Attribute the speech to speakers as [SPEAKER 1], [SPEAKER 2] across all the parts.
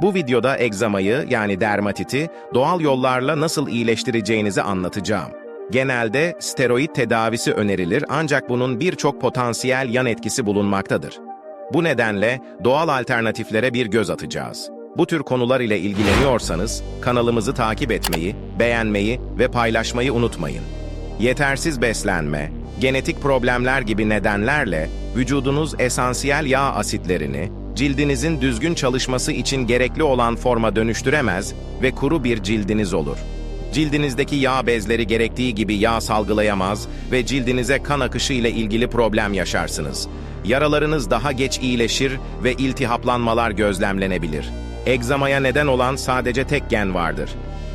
[SPEAKER 1] Bu videoda egzamayı yani dermatiti doğal yollarla nasıl iyileştireceğinizi anlatacağım. Genelde steroid tedavisi önerilir ancak bunun birçok potansiyel yan etkisi bulunmaktadır. Bu nedenle doğal alternatiflere bir göz atacağız. Bu tür konular ile ilgileniyorsanız kanalımızı takip etmeyi, beğenmeyi ve paylaşmayı unutmayın. Yetersiz beslenme, genetik problemler gibi nedenlerle vücudunuz esansiyel yağ asitlerini cildinizin düzgün çalışması için gerekli olan forma dönüştüremez ve kuru bir cildiniz olur. Cildinizdeki yağ bezleri gerektiği gibi yağ salgılayamaz ve cildinize kan akışı ile ilgili problem yaşarsınız. Yaralarınız daha geç iyileşir ve iltihaplanmalar gözlemlenebilir. Egzamaya neden olan sadece tek gen vardır.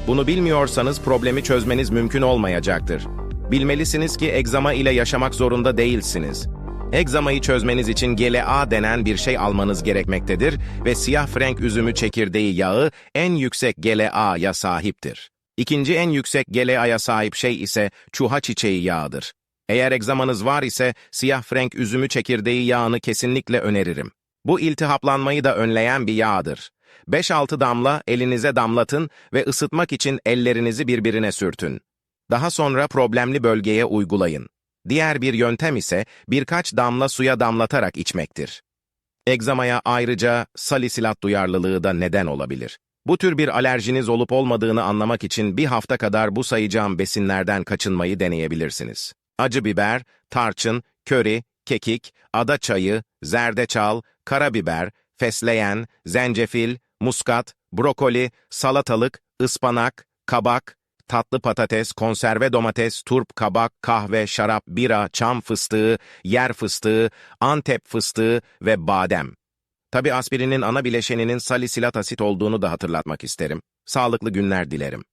[SPEAKER 1] Bunu bilmiyorsanız problemi çözmeniz mümkün olmayacaktır. Bilmelisiniz ki egzama ile yaşamak zorunda değilsiniz. Egzamayı çözmeniz için GLA denen bir şey almanız gerekmektedir ve siyah frenk üzümü çekirdeği yağı en yüksek GLA'ya sahiptir. İkinci en yüksek GLA'ya sahip şey ise çuha çiçeği yağıdır. Eğer egzamanız var ise siyah frenk üzümü çekirdeği yağını kesinlikle öneririm. Bu iltihaplanmayı da önleyen bir yağdır. 5-6 damla elinize damlatın ve ısıtmak için ellerinizi birbirine sürtün. Daha sonra problemli bölgeye uygulayın. Diğer bir yöntem ise birkaç damla suya damlatarak içmektir. Egzamaya ayrıca salisilat duyarlılığı da neden olabilir. Bu tür bir alerjiniz olup olmadığını anlamak için bir hafta kadar bu sayacağım besinlerden kaçınmayı deneyebilirsiniz. Acı biber, tarçın, köri, kekik, ada çayı, zerdeçal, karabiber, fesleğen, zencefil, muskat, brokoli, salatalık, ıspanak, kabak, tatlı patates, konserve domates, turp, kabak, kahve, şarap, bira, çam fıstığı, yer fıstığı, antep fıstığı ve badem. Tabi aspirinin ana bileşeninin salisilat asit olduğunu da hatırlatmak isterim. Sağlıklı günler dilerim.